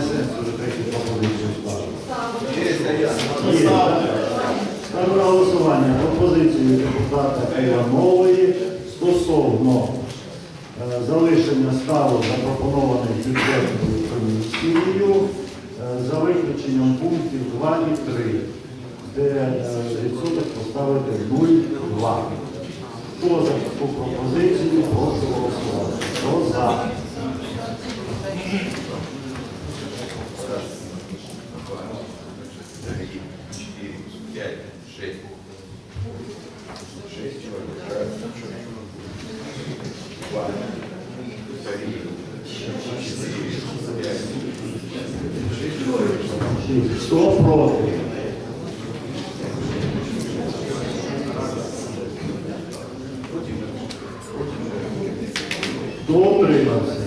немає сенсу вже третю пропозицію ставити. Ставлю на голосування пропозицію депутата Іванової стосовно е, залишення ставок запропонованих бюджетною комісією е, за виключенням пунктів 2 і 3, де е, відсоток поставити 0,2. Хто за таку пропозицію, прошу голосувати. Хто за? три, четыре, пять, шесть. Шесть человек. Два, три, четыре, пять. Шесть человек. Кто Хто проти? Хто утримався?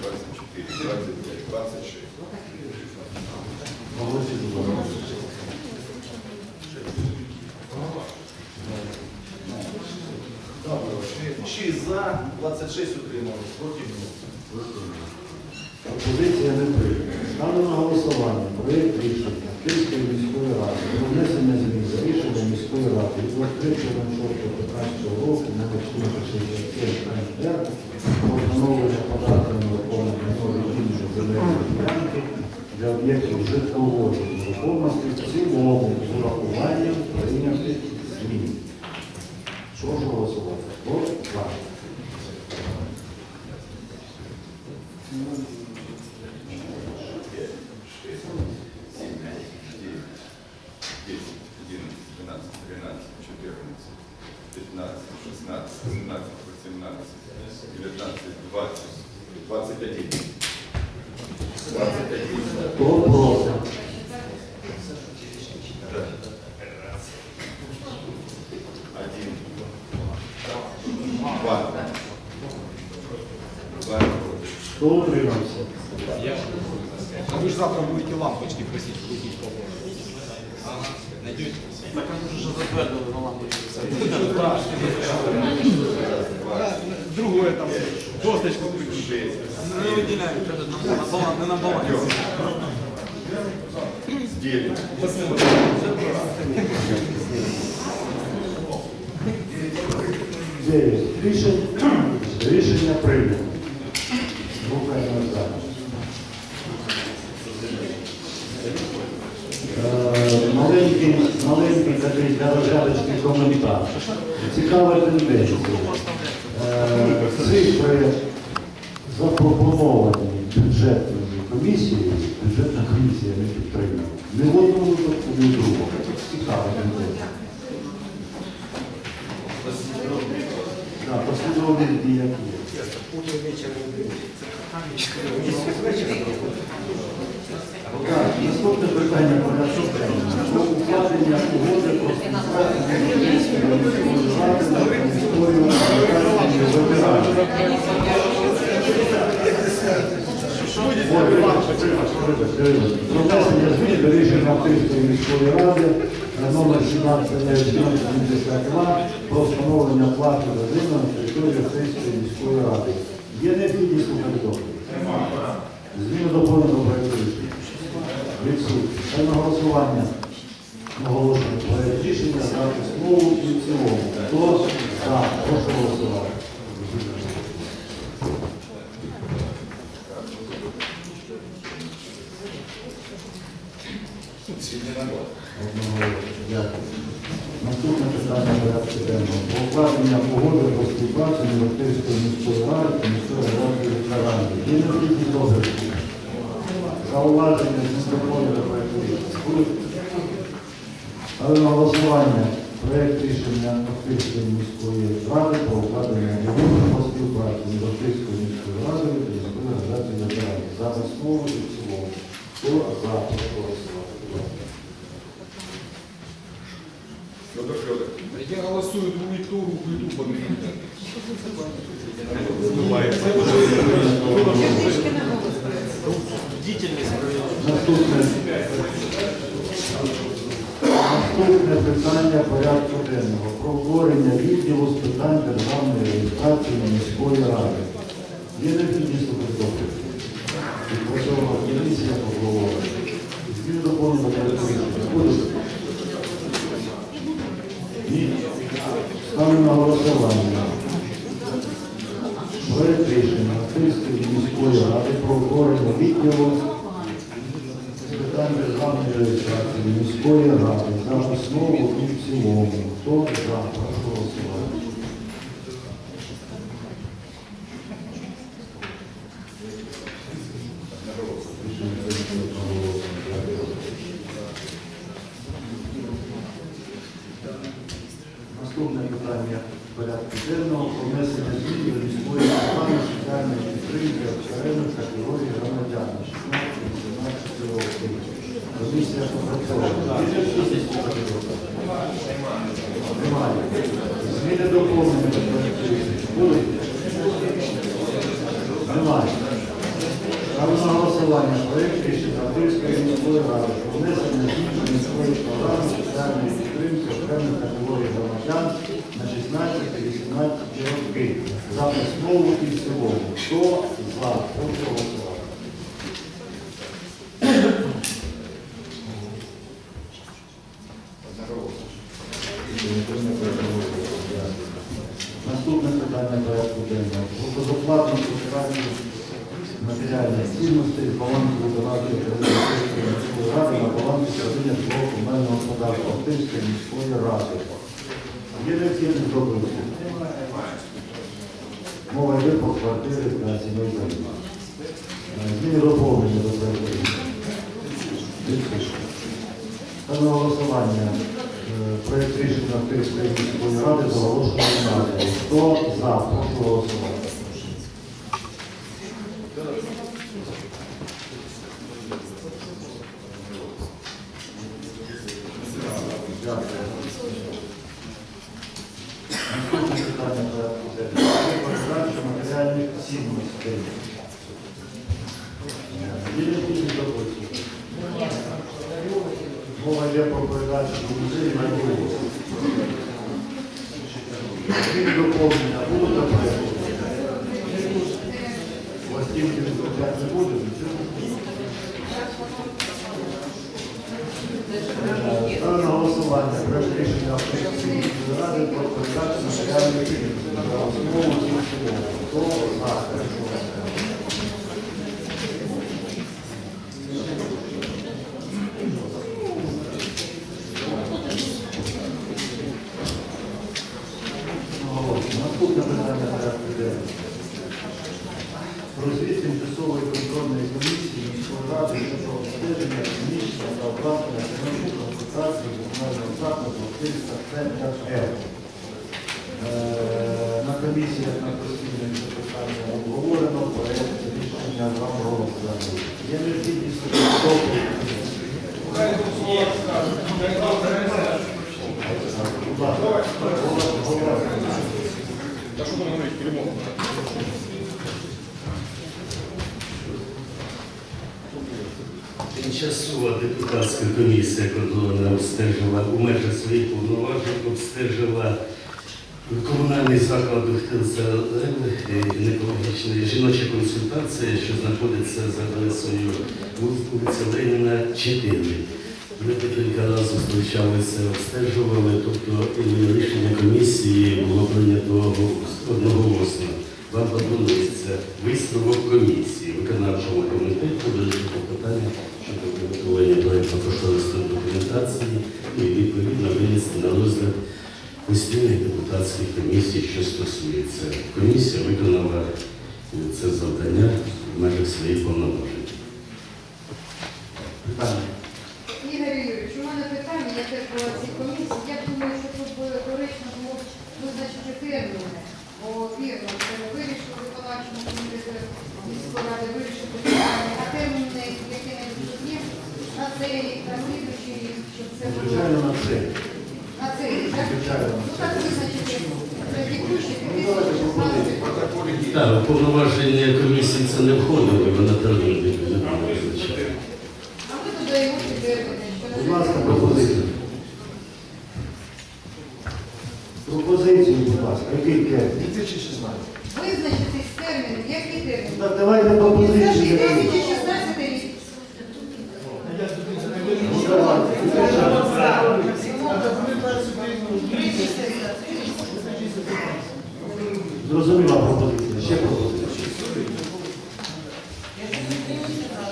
Двадцать четыре, двадцать пять, двадцать шесть. Голосуйте, будь ласка. Шість за, 26 утрималось, проти нуль. Пропозиція не прийнята. Ставлю на голосування проєкт рішення Київської міської ради про внесення змін за рішення міської ради від 23.06.15 року 467 РР про встановлення податку на виконання інших земельної ділянки для об'єктів житлової нерухомості в цілому з урахуванням прийнятих змін. Прошу голосувати. Хто за? Один. Два. Хто утримався? А вы же завтра будете лампочки просить купить по Найдете? Так ми вже затвердили на лампочку. Другое там, досточку. Шесть. Не виділяють, на баланс, не на балансі. Девять. Дев'ять. Рішення, рішення прийнято. Рухаємо далі. Е, Маленький, маленький такий для розрядочний коментар. Цікава тенденція. Е, Цифри запропоновані бюджетною комісією, бюджетна комісія не підтримала. Не в одному випадку, ні в другому. Цікава тенденція. Так, послідовність дій як є. Так, наступне питання порядку денного. Про укладення угоди про співпрацю між Українською міською радою та міською організацією ветеранів. Ой, вибачте, вибачте, вибачте, вибачте. Про змін до рішення Київської міської ради номер 1772 про встановлення плати за зиму на території Київської міської ради. Є необхідність у? Зміни до плану проєкту рішення. Відсутні. Це на голосування. Наголошую проєкт рішення за основу і в цілому. Хто за? Прошу голосувати. Одного. Дякую. Наступне питання порядку денного. Про укладення погоди про співпрацю Європейської міської ради та міської ради ветеранів. Є необхідність розгляду. Зауваження з закону до проєкту. Але на голосування проєкт рішення Фактичної міської ради про укладення угоди про співпрацю Європейської міської ради та міської організації ветеранів. За основу і в цілому. Хто за прошу голосують у ту руку, і ту Бдительність Наступне. Наступне питання порядку денного. Про обговорення відділу з питань державної реєстрації міської ради. Державної реєстрації міської ради за основу і в цілому. Хто за? Прошу голосувати. Наступне питання порядку денного про внесення змін до міської програми соціальної підтримки окремих категорій громадян на 16-18 років. Комісія попрацьовувала. Є необхідність у підготовці? Немає. Зміни доповнення до проекту рішення. Будуть? Немає. Ставлю на голосування проект рішення міської ради про внесення змін до міської програми соціальної підтримки окремих категорій громадян на 16-18 роки за основу і в цілому. Хто за? Прошу голосувати. Наступне питання порядку денного. Про безоплатну соціальну матеріальних цінностей з балансу виконавчої Київської міської ради на баланс комунального господарства Охтирської міської ради. Є необхідність добрості? Мова йде про квартири та сімей. Е, Зміни доповнення до. Відпишемо. Та на голосування е, проект рішення Охтирської міської ради з оголошеною назвою. Хто за? Прошу голосувати. Дякую. Наступне питання порядку денного. Про передачу матеріальних Є? Мова йде про передачу музею на другу. Зміни доповнення будуть до проекту? Пластинки відключати не будуть? Ставлю на голосування проект рішення Автомобільної ради про передачу матеріальних цінностей за основу і в цілому. Хто за? Прошу голосувати. Наголошую. Наступне питання порядку денного. Про звіт тимчасової контрольної комісії міської ради щодо обстеження приміщення та оплатення фінансової консультації комунального закладу Київська центр Р. Е, На комісіях на постійному це питання обговорено, проєкт рішення вам розданий. Є необхідність у підготовці? Будь ласка, голова. Говорить, перемога? Тимчасова депутатська комісія контрольна обстежила у межах своїх повноважень, обстежила комунальний заклад гінекологічної жіноча консультація, що знаходиться за адресою вулиця Леніна, 4. Ми декілька разів зустрічалися, обстежували, тобто і рішення комісії було прийнято одноголосно. Вам пропонується висновок комісії виконавчого комітету до питання щодо підготовлення проєктно кошторисної документації і відповідно винести на розгляд постійних депутатських комісій, що стосується. Комісія виконала е, це завдання в межах своїх повноважень. Питання. Ігор Юрійович, у мене питання, я теж була в цій комісії. Я думаю, що тут би доречно було б визначити терміни. Бо вірно, це вирішили виконавчому комітету міської ради вирішити питання, а терміни, які не є, на цей рік, на слідуючий рік, щоб це було Звичайно, на це. на цей рік, так? Звичайно. Ну так визначити. Це текущий давайте 2016 Так, повноваження комісії це не входило, вона термін відповідно визначає. А ми додаємо ці терміни. Будь ласка, пропозиція. Ласка, який термін? 2016. Визначитись терміном, який термін? Так, давайте по Це ж позиції. 2016 рік. Ну, давайте. Зрозуміла пропозиція. Ще пропозиція.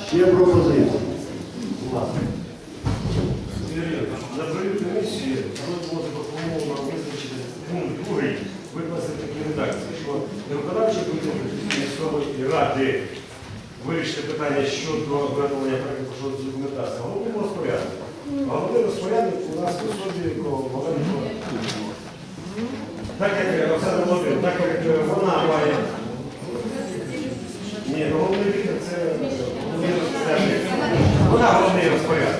Ще пропозиція. Будь ласка. На період комісії було запропоновано визначити пункт другий, викласти в такій редакції, що не виконавчий комітет міської ради вирішити питання щодо виготовлення проєкту щодо документації, а головний розпорядник. Головний розпорядник у нас в особі Маленко. Так як Оксана Володимирівна, так як вона має. Ні, ну, головний лікар це головний розпорядник. Вона головний розпорядник.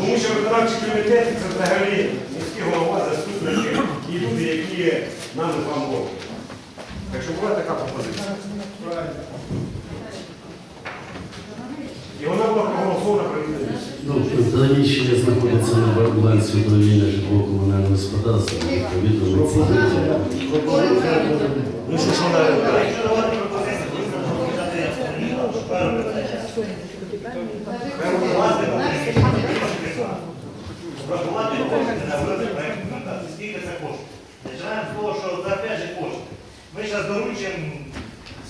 Тому що виконавчий комітет це взагалі міський голова, заступники і люди, які нам з вами роблять. Так що була така пропозиція. І вона була проголосована про відповідь. Ну, приміщення знаходиться на балансі управління житлово-комунального господарства, відповідно ми це Пропозиція. Ну що вона робить? Врахувати кошти на виробити проєкт. Скільки це коштує? Починаємо з того, що за опять же кошти. Ми зараз доручимо,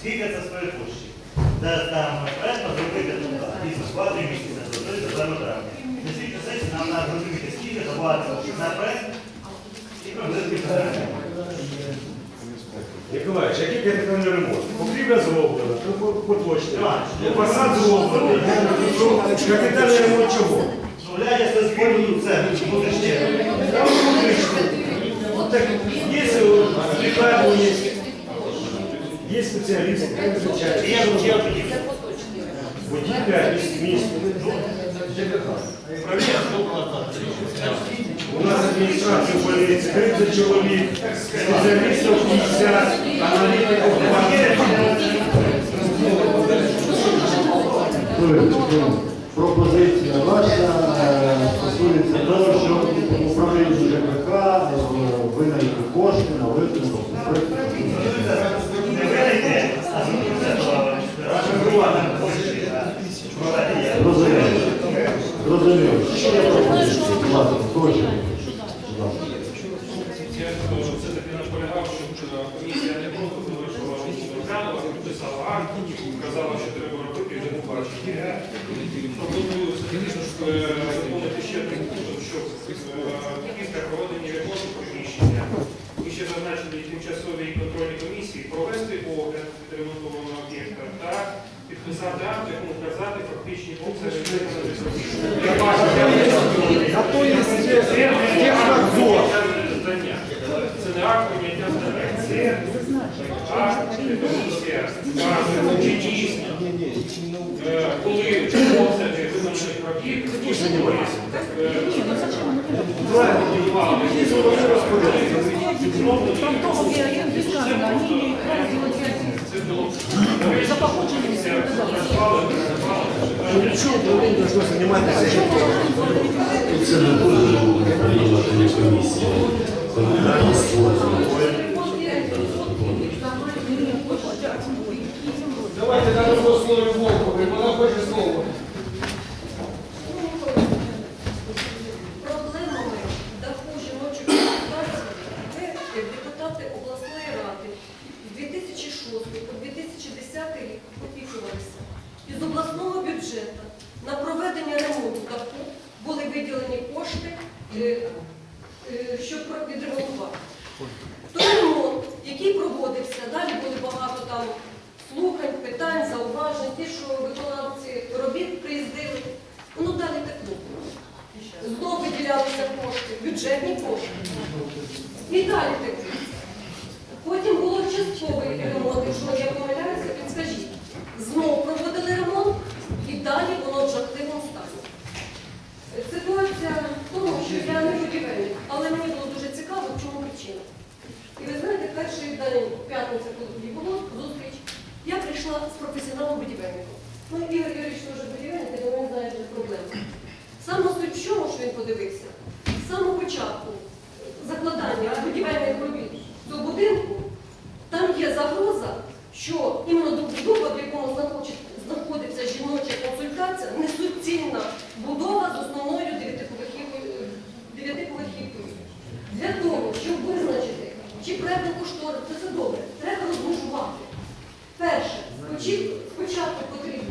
скільки це стоїть коштів. Де там проєктно зробити ну, дійсно, два-три місяці зробити за травня. На скільки сесій нам треба зрозуміти, скільки забагато на проєкт і приблизно питання. Миколаївич, який капітальний ремонт? Покрівля зроблена, поточна. Фасад зроблений. Капітальний ремонт чого? Ну, глядя все збору, це буде ще. Вот так, есть э, прикладывание, есть, есть специалисты, как изучают. Я вже тоді. Будильня, есть место. У нас администрация в больнице 30 человек, специалистов 50, аналитиков 20. Тобто, Пропозиція ваша Е, після проведення ремонту приміщення і ще зазначені тимчасові контрольні комісії провести огляд відремонтованого об'єкта та підписати акт, якому вказати фактичні обсяги. Здання. Це не акт прийняття здання, це акт комісія, чи дійсно, е, коли обсяги виконаних робіт, Давайте дамо слово Волкові, вона хоче слово. Проблемами даху жіночої консультації ми, депутати обласної ради з 2006 по 2010 рік опікувалися. Із обласного бюджету на проведення ремонту даху були виділені кошти, е, е, щоб про- відремонтувати. Той ремонт, який проводився, далі були багато там слухань, питань, зауважень, ті, що виконавці робіт приїздили, воно далі текло. Знов виділялися кошти, бюджетні кошти. І далі такі. Потім було частковий ремонт, якщо я помиляюся, підскажіть. Знов проводили ремонт і далі воно в жахливому стані. Ситуація в тому, що я не будівельник, але мені було дуже цікаво, в чому причина. І ви знаєте, перший п'ятниця, коли зустріч, я прийшла з професіоналом будівельником. Ну, Ігор Юрійович теж будівельник, думаю, він знає вже проблему. Саме суть в чому, що він подивився, з самого початку закладання будівельних робіт до будинку там що іменно добудова, в якому знаходиться жіноча консультація, несуцільна будова з основною дев'ятиповерхівкою. Для того, щоб визначити, чи проєктно кошторис, це все добре. Перше, спочатку, потрібно,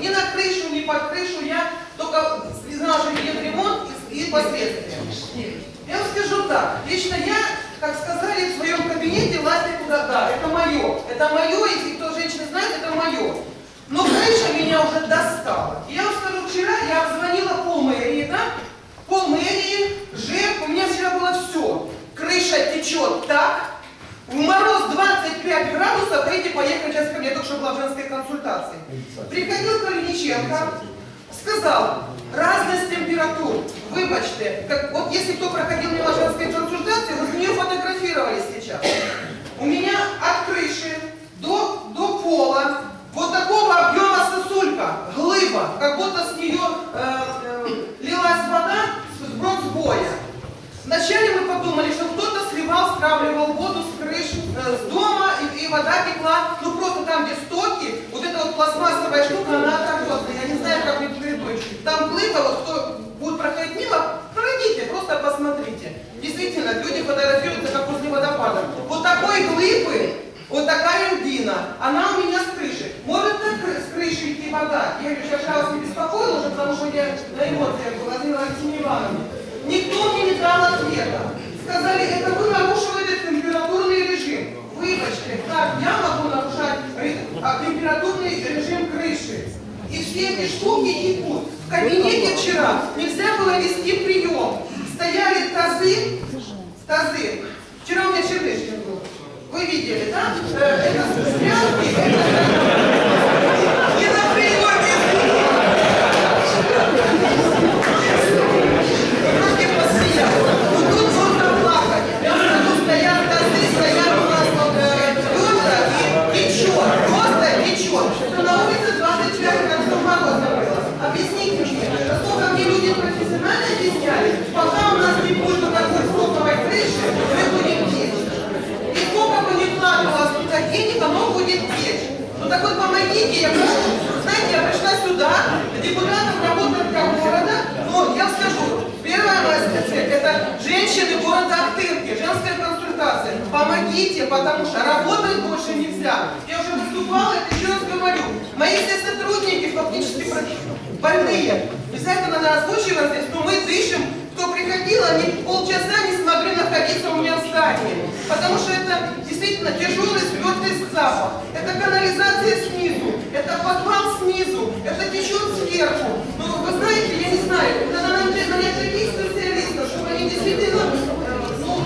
Ни на крышу, ни под крышу, я только знала, что идет ремонт и, и последствия. Я вам скажу так, лично я, как сказали, в своем кабинете власти куда да, это мое. Это мое, если кто женщина знает, это мое. Но крыша меня уже достала. Я вам скажу, вчера я обзвонила пол мэрии, да? Пол мэрии, ЖЭК, у меня вчера было все. Крыша течет так, в мороз 25 градусов, хотите поехать сейчас ко мне, только что была в женской консультации. Приходил Калиниченко, сказал, разность температур. Выбачьте, как, вот если кто проходил мимо женской консультации, вы нее Я говорю, я вас не беспокоила уже, потому что я на эмоциях была, Владимира Алексеевна Ивановна. Никто мне не дал ответа. Сказали, это вы нарушиваете температурный режим. Выбачьте, как я могу нарушать а, температурный режим крыши? И все эти штуки текут. В кабинете вчера нельзя было вести прием. Стояли тазы, тазы. Вчера у меня Чернышкин был. Вы видели, да? Э, Это это... Не на приеме, Можете посмеяться. Ну тут можно плакать. Я скажу, стоят тазы, стоят у нас вот э, ведра и течет. Просто течет. Что на улице 25 градусов мороза было. Объясните мне, сколько мне люди профессионально объясняли, пока у нас не будет вот такой флотовой крыши, мы будем течь. И сколько бы ни вкладывалось туда денег, оно будет течь. Ну так вот помогите, я прошу. Знаете, я пришла сюда, депутатом работает как города, но я скажу, первая моя цель – это женщины города Ахтырки, женская консультация. Помогите, потому что работать больше нельзя. Я уже выступала, это еще раз говорю. Мои все сотрудники фактически про- больные. Обязательно надо озвучивать здесь, но мы дышим. Кто приходил, они полчаса не смогли находиться у меня в здании. Потому что это действительно тяжелый спертый запах. Это канализация снизу, это подвал снизу, это течет сверху. Ну, вы знаете, я не знаю, надо нанять таких специалистов, чтобы они действительно, ну,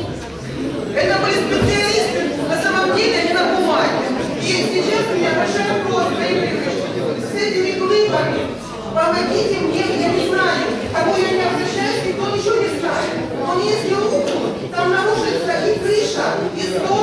это были специалисты, на самом деле они на бумаге. И сейчас у меня большая просьба, с этими глыбами, помогите мне, я не знаю, кому я не обращаюсь, никто ничего не знает. Но если рухнут, там нарушится и крыша, и стол,